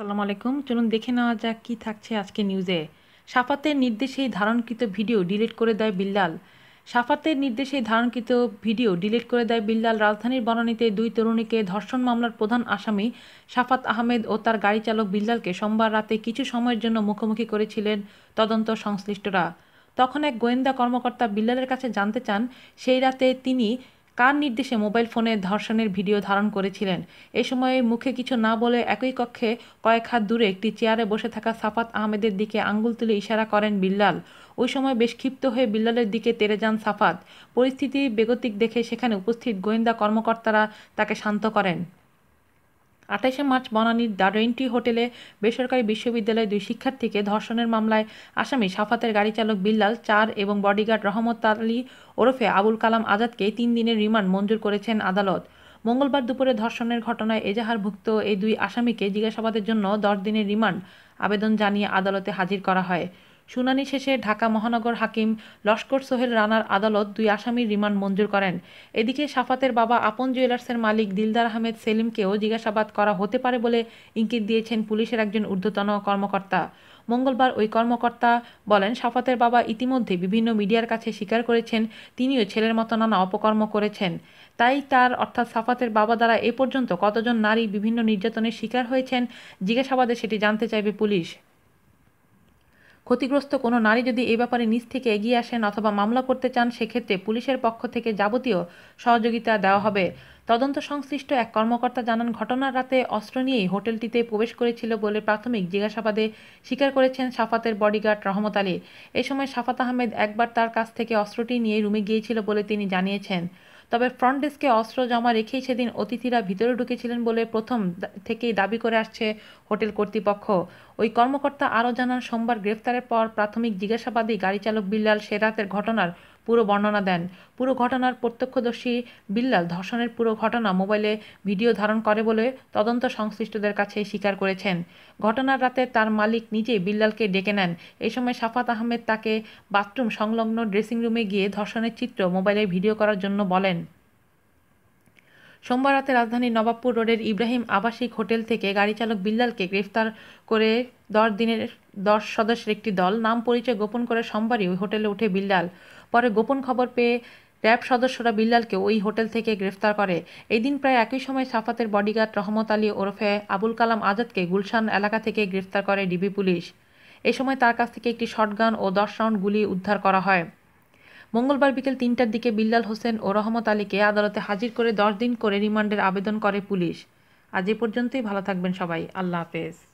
আসসালামু আলাইকুম। চলুন দেখে নেওয়া যাক কী থাকছে আজকে নিউজে সাফাতের নির্দেশেই ধারণকৃত ভিডিও ডিলিট করে দেয় বিল্লাল। সাফাতের নির্দেশেই ধারণকৃত ভিডিও ডিলিট করে দেয় বিল্লাল। রাজধানীর বনানীতে দুই তরুণীকে ধর্ষণ মামলার প্রধান আসামি সাফাত আহমেদ ও তার গাড়ি চালক বিল্লালকে সোমবার রাতে কিছু সময়ের জন্য মুখোমুখি করেছিলেন তদন্ত সংশ্লিষ্টরা। তখন এক গোয়েন্দা কর্মকর্তা বিল্লালের কাছে জানতে চান, সেই রাতে তিনি কার নির্দেশে মোবাইল ফোনে ধর্ষণের ভিডিও ধারণ করেছিলেন? এ সময়ে মুখে কিছু না বলে একই কক্ষে কয়েক হাত দূরে একটি চেয়ারে বসে থাকা সাফাত আহমেদের দিকে আঙ্গুল তুলে ইশারা করেন বিল্লাল। ওই সময় বেশ ক্ষিপ্ত হয়ে বিল্লালের দিকে তেরে যান সাফাত। পরিস্থিতি বেগতিক দেখে সেখানে উপস্থিত গোয়েন্দা কর্মকর্তারা তাকে শান্ত করেন। আঠাইশে মার্চ বনানীর দ্য রেন্টি হোটেলে বেসরকারি বিশ্ববিদ্যালয়ের দুই শিক্ষার্থীকে ধর্ষণের মামলায় আসামি সাফাতের গাড়ি চালক বিল্লাল, চার এবং বডিগার্ড রহমত আলী ওরফে আবুল কালাম আজাদকে তিন দিনের রিমান্ড মঞ্জুর করেছেন আদালত। মঙ্গলবার দুপুরে ধর্ষণের ঘটনায় এজাহারভুক্ত এই দুই আসামিকে জিজ্ঞাসাবাদের জন্য দশ দিনের রিমান্ড আবেদন জানিয়ে আদালতে হাজির করা হয়। শুনানি শেষে ঢাকা মহানগর হাকিম লস্কর সোহেল রানার আদালত দুই আসামির রিমান্ড মঞ্জুর করেন। এদিকে সাফাতের বাবা আপন জুয়েলার্সের মালিক দিলদার আহমেদ সেলিমকেও জিজ্ঞাসাবাদ করা হতে পারে বলে ইঙ্গিত দিয়েছেন পুলিশের একজন ঊর্ধ্বতন কর্মকর্তা। মঙ্গলবার ওই কর্মকর্তা বলেন, সাফাতের বাবা ইতিমধ্যে বিভিন্ন মিডিয়ার কাছে স্বীকার করেছেন, তিনিও ছেলের মতো নানা অপকর্ম করেছেন। তাই তার, অর্থাৎ সাফাতের বাবা দ্বারা এ পর্যন্ত কতজন নারী বিভিন্ন নির্যাতনের শিকার হয়েছেন, জিজ্ঞাসাবাদে সেটি জানতে চাইবে পুলিশ। ক্ষতিগ্রস্ত কোনো নারী যদি এ ব্যাপারে নিজ থেকে এগিয়ে আসেন অথবা মামলা করতে চান, সেক্ষেত্রে পুলিশের পক্ষ থেকে যাবতীয় সহযোগিতা দেওয়া হবে। তদন্ত সংশ্লিষ্ট এক কর্মকর্তা জানান, ঘটনার রাতে অস্ত্র নিয়েই হোটেলটিতে প্রবেশ করেছিল বলে প্রাথমিক জিজ্ঞাসাবাদে স্বীকার করেছেন সাফাতের বডিগার্ড রহমত আলী। এ সময় সাফাত আহমেদ একবার তার কাছ থেকে অস্ত্রটি নিয়ে রুমে গিয়েছিল বলে তিনি জানিয়েছেন। তবে ফ্রন্ট ডেস্কে অস্ত্র জমা রেখেই সেদিন অতিথিরা ভিতরে ঢুকেছিলেন বলে প্রথম থেকেই দাবি করে আসছে হোটেল কর্তৃপক্ষ। ওই কর্মকর্তা আরও জানান, সোমবার গ্রেফতারের পর প্রাথমিক জিজ্ঞাসাবাদে গাড়ি চালক বিল্লাল সে রাতের ঘটনার পুরো বর্ণনা দেন। পুরো ঘটনার প্রত্যক্ষদর্শী বিল্লাল ধর্ষণের পুরো ঘটনা মোবাইলে ভিডিও ধারণ করে বলে তদন্ত সংশ্লিষ্টদের কাছে স্বীকার করেছেন। ঘটনার রাতে তার মালিক নিজেই বিল্লালকে ডেকে নেন। এই সময় সাফাত আহমেদ তাকে বাথরুম সংলগ্ন ড্রেসিং রুমে গিয়ে ধর্ষণের চিত্র মোবাইলে ভিডিও করার জন্য বলেন। সোমবার রাতে রাজধানীর নবাবপুর রোডের ইব্রাহিম আবাসিক হোটেল থেকে গাড়ি চালক বিল্লালকে গ্রেফতার করে দশ দিনের, দশ সদস্যের একটি দল। নাম পরিচয় গোপন করে সোমবারই ওই হোটেলে উঠে বিল্লাল। পরে গোপন খবর পেয়ে র্যাব সদস্যরা বিল্লালকে ওই হোটেল থেকে গ্রেফতার করে। এই দিন প্রায় একই সময় সাফাতের বডিগার্ড রহমত আলী ওরফে আবুল কালাম আজাদকে গুলশান এলাকা থেকে গ্রেফতার করে ডিবি পুলিশ। এ সময় তার কাছ থেকে একটি শটগান ও দশ রাউন্ড গুলি উদ্ধার করা হয়। মঙ্গলবার বিকেল তিনটার দিকে বিল্লাল হোসেন ও রহমত আলীকে আদালতে হাজির করে দশ দিন করে রিমান্ডের আবেদন করে পুলিশ। আজ এ পর্যন্তই, ভালো থাকবেন সবাই। আল্লাহ হাফেজ।